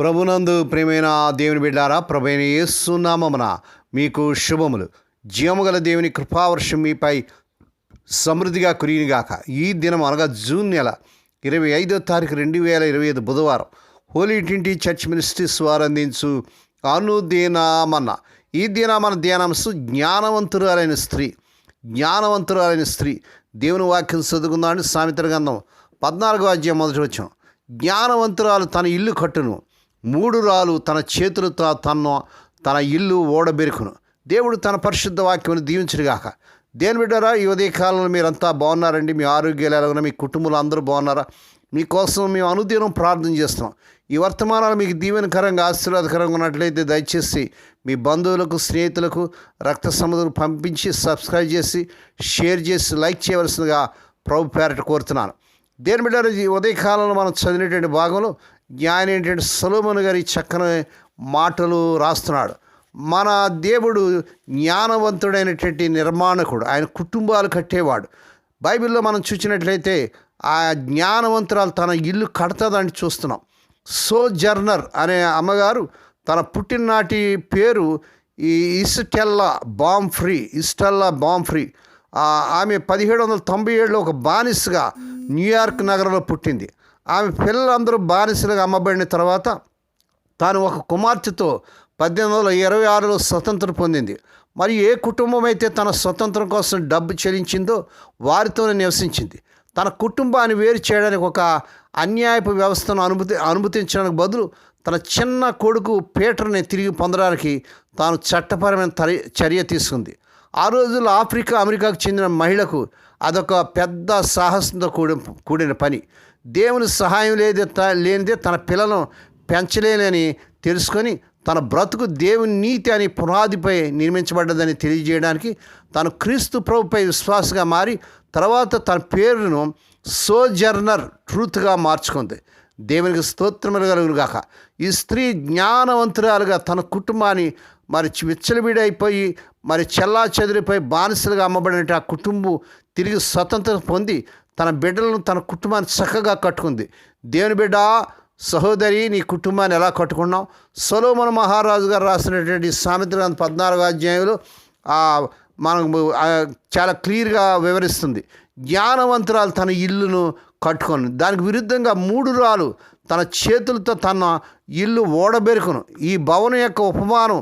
ప్రభునందు ప్రేమైన దేవుని బిడ్డారా ప్రభైన యేసునామమున మీకు శుభములు. జీవముగల దేవుని కృపావర్షం మీపై సమృద్ధిగా కురియునిగాక ఈ దినం అనగా జూన్ నెల ఇరవై ఐదో తారీఖు రెండు వేల ఇరవై ఐదు బుధవారం హోలీ ట్వంటీ చర్చ్ మినిస్ట్రీస్ వారు అందించు అనుదీనామన్న. ఈ దినామన ధ్యానాంశం జ్ఞానవంతురాలైన స్త్రీ జ్ఞానవంతురాలైన స్త్రీ. దేవుని వాక్యం చదువుకుందామని సామిత్ర గంధం పద్నాలుగో అధ్యాయం మొదటి వచ్చాం జ్ఞానవంతురాలు తన ఇల్లు కట్టును. మూడు రాలు తన చేతులతో తన తన ఇల్లు ఓడబెరుకును. దేవుడు తన పరిశుద్ధ వాక్యమును దీవించుగాక దేని బిడ్డారా ఈ ఉదయ కాలంలో మీరంతా బాగున్నారండి. మీ ఆరోగ్యాలు ఎలాగో మీ కుటుంబంలో అందరూ బాగున్నారా? మీకోసం మేము అనుదినం ప్రార్థన చేస్తున్నాం. ఈ వర్తమానాలు మీకు దీవెనకరంగా ఆశీర్వాదకరంగా ఉన్నట్లయితే దయచేసి మీ బంధువులకు స్నేహితులకు రక్త సముద్రం పంపించి సబ్స్క్రైబ్ చేసి షేర్ చేసి లైక్ చేయవలసిందిగా ప్రభు పేరట కోరుతున్నాను. దేని బిడ్డ ఈ ఉదయకాలంలో మనం చదివినటువంటి భాగంలో జ్ఞాని ఏంటంటే సొలోమన్ గారి చక్కని మాటలు రాస్తున్నాడు. మన దేవుడు జ్ఞానవంతుడైనటువంటి నిర్మాణకుడు. ఆయన కుటుంబాలు కట్టేవాడు. బైబిల్లో మనం చూసినట్లయితే ఆ జ్ఞానవంతురాలు తన ఇల్లు కడతదని చూస్తున్నాం. సో జర్నర్ అనే అమ్మగారు తన పుట్టిననాటి పేరు ఈ ఇస్టెల్లా బాంబ్ ఫ్రీ ఇస్టెల్లా బాంబ్ ఫ్రీ ఆమె పదిహేడు వందల తొంభై ఏడులో ఒక బానిసగా న్యూయార్క్ నగరంలో పుట్టింది. ఆమె పిల్లలందరూ బానిసలుగా అమ్మబడిన తర్వాత తాను ఒక కుమార్తెతో పద్దెనిమిది వందల ఇరవై ఆరులో స్వతంత్రం పొందింది. మరి ఏ కుటుంబం అయితే తన స్వతంత్రం కోసం డబ్బు చెల్లించిందో వారితోనే నివసించింది. తన కుటుంబాన్ని వేరు చేయడానికి ఒక అన్యాయపు వ్యవస్థను అనుమతి అనుమతించడానికి బదులు తన చిన్న కొడుకు పీటర్ని తిరిగి పొందడానికి తాను చట్టపరమైన తర చర్య తీసుకుంది. ఆ రోజుల్లో ఆఫ్రికా అమెరికాకు చెందిన మహిళకు అదొక పెద్ద సాహసంతో కూడిన కూడిన పని. దేవుని సహాయం లేదే త- లేనిదే తన పిల్లలను పెంచలేనని తెలుసుకొని తన బ్రతుకు దేవుని నీతి అని పునాదిపై నిర్మించబడ్డదని తెలియజేయడానికి తాను క్రీస్తు ప్రభుపై విశ్వాసగా మారి తర్వాత తన పేరును సోజర్నర్ ట్రూత్గా మార్చుకుంది. దేవునికి స్తోత్రములు ఈ స్త్రీ జ్ఞానవంతురాలుగా తన కుటుంబాన్ని మరి విచ్చలవిడైపోయి మరి చెల్లా చెదిరిపోయి బానిసలుగా అమ్మబడిన ఆ కుటుంబం తిరిగి స్వతంత్రం పొంది తన బిడ్డలను తన కుటుంబాన్ని చక్కగా కట్టుకుంది. దేవుని బిడ్డ సహోదరి నీ కుటుంబాన్ని ఎలా కట్టుకున్నావు? సొలోమన్ మహారాజు గారు రాసినటువంటి సామెత పద్నాలుగు అధ్యాయులు మనకు చాలా క్లియర్గా వివరిస్తుంది. జ్ఞానవంతురాలు తన ఇల్లును కట్టుకొని దానికి విరుద్ధంగా మూడు రాలు తన చేతులతో తన ఇల్లు ఓడబెరుకును. ఈ భవనం యొక్క ఉపమానం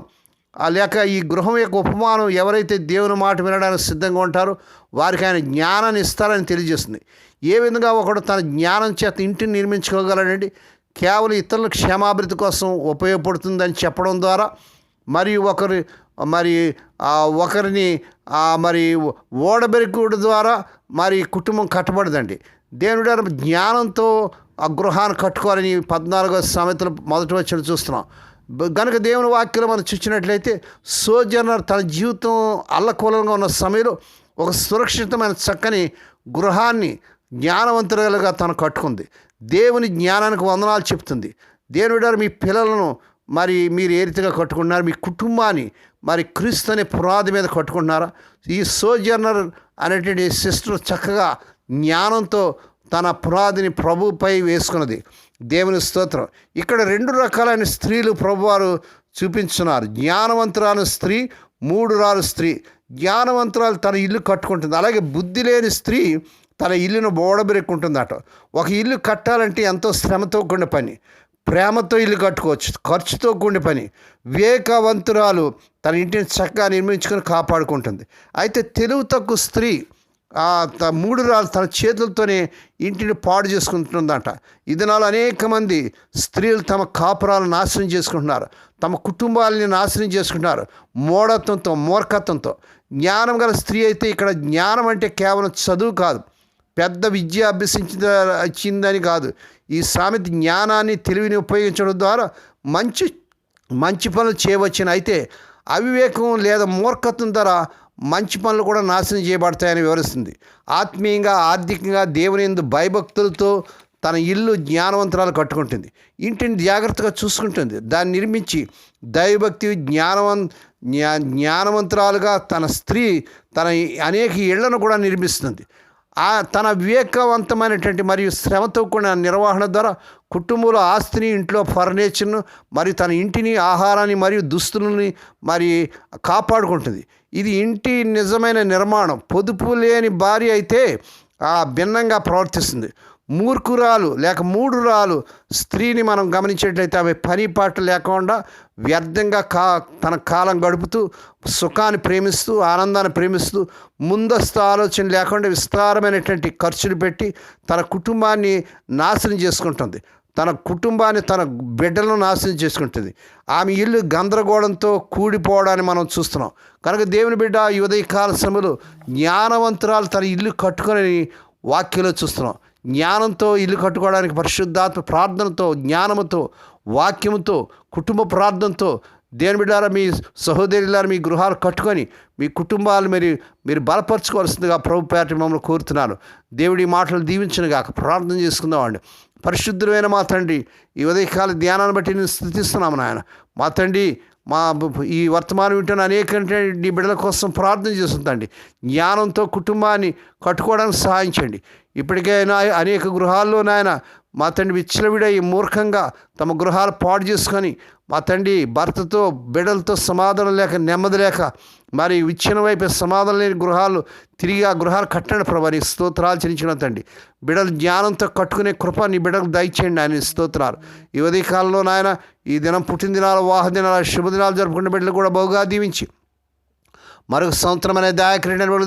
లేక ఈ గృహం యొక్క ఉపమానం ఎవరైతే దేవుని మాట వినడానికి సిద్ధంగా ఉంటారో వారికి ఆయన జ్ఞానాన్ని ఇస్తారని తెలియజేస్తుంది. ఏ విధంగా ఒకడు తన జ్ఞానం చేత ఇంటిని నిర్మించుకోగలడండి? కేవలం ఇతరుల క్షేమాభివృద్ధి కోసం ఉపయోగపడుతుందని చెప్పడం ద్వారా మరియు ఒకరి మరి ఒకరిని మరి ఓడబెరికుడు ద్వారా మరి కుటుంబం కట్టబడదండి. దేవుడు జ్ఞానంతో ఆ గృహాన్ని కట్టుకోవాలని పద్నాలుగో సామెతలు మొదటి వచ్చిన చూస్తున్నాం. గనుక దేవుని వాక్యం మనం చూసినట్లయితే సోజనర్ తన జీవితం అల్లకూలంగా ఉన్న సమయంలో ఒక సురక్షితమైన చక్కని గృహాన్ని జ్ఞానవంతులుగా తను కట్టుకుంది. దేవుని జ్ఞానానికి వందనాలు చెప్తుంది. దేవుడు మీ పిల్లలను మరి మీరు ఏ రీతిగా కట్టుకుంటున్నారు? మీ కుటుంబాన్ని మరి క్రీస్తు అనే పునాది మీద కట్టుకుంటున్నారా? ఈ సోజర్నర్ అనేటువంటి సిస్టర్ చక్కగా జ్ఞానంతో తన పునాదిని ప్రభుపై వేసుకున్నది. దేవుని స్తోత్రం. ఇక్కడ రెండు రకాలైన స్త్రీలు ప్రభువారు చూపించున్నారు. జ్ఞానవంతురాలు స్త్రీ మూడు రాలు స్త్రీ. జ్ఞానవంతురాలు తన ఇల్లు కట్టుకుంటుంది. అలాగే బుద్ధి లేని స్త్రీ తన ఇల్లును బోడబెరుక్కుంటుందట ఒక ఇల్లు కట్టాలంటే ఎంతో శ్రమతో కూడిన పని. ప్రేమతో ఇల్లు కట్టుకోవచ్చు. ఖర్చుతో కూడిన పని. వివేకవంతురాలు తన ఇంటిని చక్కగా నిర్మించుకొని కాపాడుకుంటుంది. అయితే తెలుగు తక్కువ స్త్రీ. ఆ త- మూడు రాళ్ళు తన చేతులతోనే ఇంటిని పాడు చేసుకుంటుందంట. ఇదనాలు అనేక మంది స్త్రీలు తమ కాపురాలను నాశనం చేసుకుంటున్నారు. తమ కుటుంబాలని నాశనం చేసుకుంటున్నారు. మూఢత్వంతో మూర్ఖత్వంతో. జ్ఞానం గల స్త్రీ అయితే ఇక్కడ జ్ఞానం అంటే కేవలం చదువు కాదు. పెద్ద విద్య అభ్యసించిన వచ్చిందని కాదు. ఈ సామెత జ్ఞానాన్ని తెలివిని ఉపయోగించడం ద్వారా మంచి మంచి పనులు చేయవచ్చును. అయితే అవివేకం లేదా మూర్ఖత్వం ద్వారా మంచి పనులు కూడా నాశనం చేయబడతాయని వివరిస్తుంది. ఆత్మీయంగా ఆర్థికంగా దేవుని ఎందు భయభక్తులతో తన ఇల్లు జ్ఞానవంతరాలు కట్టుకుంటుంది. ఇంటిని జాగ్రత్తగా చూసుకుంటుంది. దాన్ని నిర్మించి దైవభక్తి జ్ఞానవం జ్ఞా జ్ఞానవంతురాలుగా తన స్త్రీ తన అనేక ఇళ్ళను కూడా నిర్మిస్తుంది. ఆ తన వివేకవంతమైనటువంటి మరియు శ్రమతో కూడిన నిర్వహణ ద్వారా కుటుంబంలో ఆస్తిని ఇంట్లో ఫర్నిచర్ను మరియు తన ఇంటిని ఆహారాన్ని మరియు దుస్తులని మరి కాపాడుకుంటుంది. ఇది ఇంటి నిజమైన నిర్మాణం. పొదుపు లేని భార్య అయితే భిన్నంగా ప్రవర్తిస్తుంది. మూర్ఖురాలు లేక మూడురాలు స్త్రీని మనం గమనించేట్లయితే ఆమె పని పాట లేకుండా వ్యర్థంగా కా తన కాలం గడుపుతూ సుఖాన్ని ప్రేమిస్తూ ఆనందాన్ని ప్రేమిస్తూ ముందస్తు ఆలోచన లేకుండా విస్తారమైనటువంటి ఖర్చులు పెట్టి తన కుటుంబాన్ని నాశనం చేసుకుంటుంది. తన కుటుంబాన్ని తన బిడ్డలను నాశనం చేసుకుంటుంది. ఆమె ఇల్లు గందరగోళంతో కూడిపోవడాన్ని మనం చూస్తున్నాం. కనుక దేవుని బిడ్డ ఈ ఉదయకాల సమయంలో జ్ఞానవంతురాలు తన ఇల్లు కట్టుకొని వాక్యంలో చూస్తున్నాం. జ్ఞానంతో ఇల్లు కట్టుకోవడానికి పరిశుద్ధాత్మ ప్రార్థనతో జ్ఞానముతో వాక్యముతో కుటుంబ ప్రార్థనతో దేని బిడ్డారా మీ సహోదరులారా మీ గృహాలు కట్టుకొని మీ కుటుంబాలు మీరు మీరు బలపరచుకోవాల్సిందిగా ప్రభు పేట మమ్మల్ని కోరుతున్నాను. దేవుడి మాటలు దీవించను గాక ప్రార్థన చేసుకుందామండి. పరిశుద్ధమైన మా తండ్రి ఈ ఉదయకాల ధ్యానాన్ని బట్టి నేను స్థుతిస్తున్నాము నాయన. మా తండ్రి మా ఈ వర్తమానం వింటున్న అనేక నీ బిడ్డల కోసం ప్రార్థన చేస్తుందండి. జ్ఞానంతో కుటుంబాన్ని కట్టుకోవడానికి సహాయించండి ఇప్పటికే అనేక గృహాల్లో నాయన మా తండ్రి విచ్చలవిడై మూర్ఖంగా తమ గృహాలు పాడు చేసుకొని మా తండ్రి భర్తతో బిడలతో సమాధానం లేక నెమ్మది లేక మరి విచ్చిన వైపు సమాధానం లేని గృహాలు తిరిగి ఆ గృహాలు కట్టండి ప్రభా నీ స్తోత్రాలు చెల్లించిన తండ్రి. బిడలు జ్ఞానంతో కట్టుకునే కృప నీ బిడలకు దయచేయండి ఆయన స్తోత్రాలు. ఈ ఉదయకాలంలో నాయన ఈ దినం పుట్టినదినాలు వాహ దినాలు శుభదినాలు జరుపుకునే బిడ్డలు కూడా బహుగా దీవించి మరొక సంవత్సరం అనే దయాక్రీడను వాళ్ళు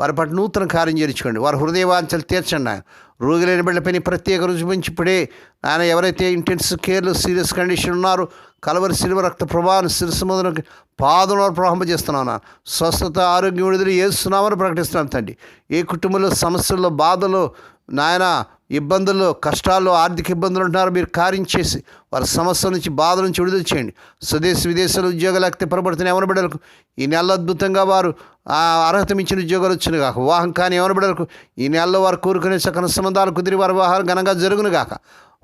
వారి పట్ల నూతన కార్యం చేర్చుకోండి వారి హృదయవాంఛలు తీర్చండి ఆయన రోగులైన బిడ్డలపై నీ ప్రత్యేక రుజుమించి ఇప్పుడే ఆయన ఎవరైతే ఇంటెన్స్ కేర్లు సీరియస్ కండిషన్ ఉన్నారో కలవరి సిల్వ రక్త ప్రభావం శిరస్సు మొదలు పాదంలో ప్రవహింపజేస్తున్నాను స్వస్థత ఆరోగ్యం విడుదల ఏస్తున్నామని ప్రకటిస్తున్నాను తండ్రి. ఏ కుటుంబంలో సమస్యల్లో బాధలు నాయన ఇబ్బందుల్లో కష్టాల్లో ఆర్థిక ఇబ్బందులు ఉంటున్నారు. మీరు కార్యం చేసి వారి సమస్యల నుంచి బాధల నుంచి విడుదల చేయండి. స్వదేశ విదేశాలు ఉద్యోగాలు లేకపోతే పొరపడుతున్న ఎవరి బిడ్డలకు? ఈ నెల అద్భుతంగా వారు ఆ అర్హత మించిన ఉద్యోగాలు వచ్చిన కాక వివాహం కానీ ఎవరి బిడ్డలకు? ఈ నెలలో వారు కోరుకునే సకల సంబంధాలు కుదిరి వారి వివాహాలు ఘనంగా జరుగును కాక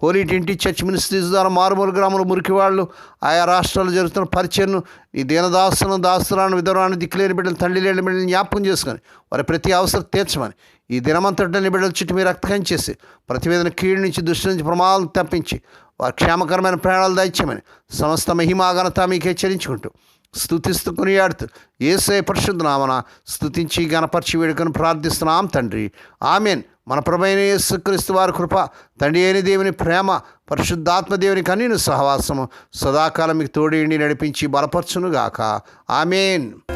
హోలీ ఇంటి చర్చ్ మినిస్ట్రీస్ ద్వారా మారుమూల గ్రామంలో మురికి వాళ్ళు ఆయా రాష్ట్రాలు జరుగుతున్న పరిచయను ఈ దీనదాస్తులను దాస్తురాను విధవరాన్ని దిక్కులేని బిడ్డలు తండ్రి లేని బిడ్డలు జ్ఞాపకం చేసుకొని వారి ప్రతి అవసరం తీర్చమని ఈ దినమంతటిని బిడ్డల చుట్టూ మీరు రక్తకం చేసి ప్రతివేదన కీడు నుంచి దృష్టి నుంచి ప్రమాదాలు తప్పించి వారి క్షేమకరమైన ప్రాణాలు దయచేయమని సమస్త మహిమాఘనత మీకు హెచ్చరించుకుంటూ స్థుతిస్తూ కొనియాడుతూ. ఏసే పరిశుద్ధనామన స్థుతించి గణపరిచి వేడుకను ప్రార్థిస్తున్నాం తండ్రి. ఆమెన్. మన ప్రభైన యేసుక్రీస్తు వారి కృప తండ్రి అయిన దేవుని ప్రేమ పరిశుద్ధాత్మ దేవుని కన్నీను సహవాసము సదాకాలం మీకు తోడేండి నడిపించి బలపరచునుగాక. ఆమెన్.